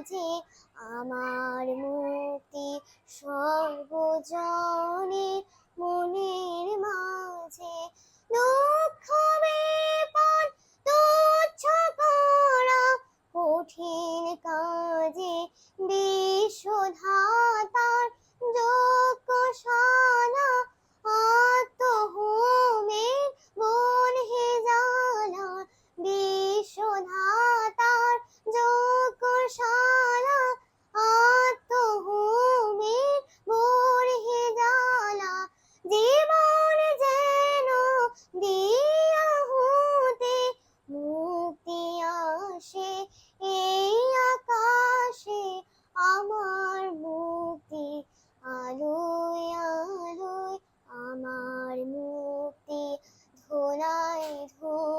কাজে আমার মুক্তি সর্বজনের আমার মুক্তি ধোলায় ধোলায় হাসে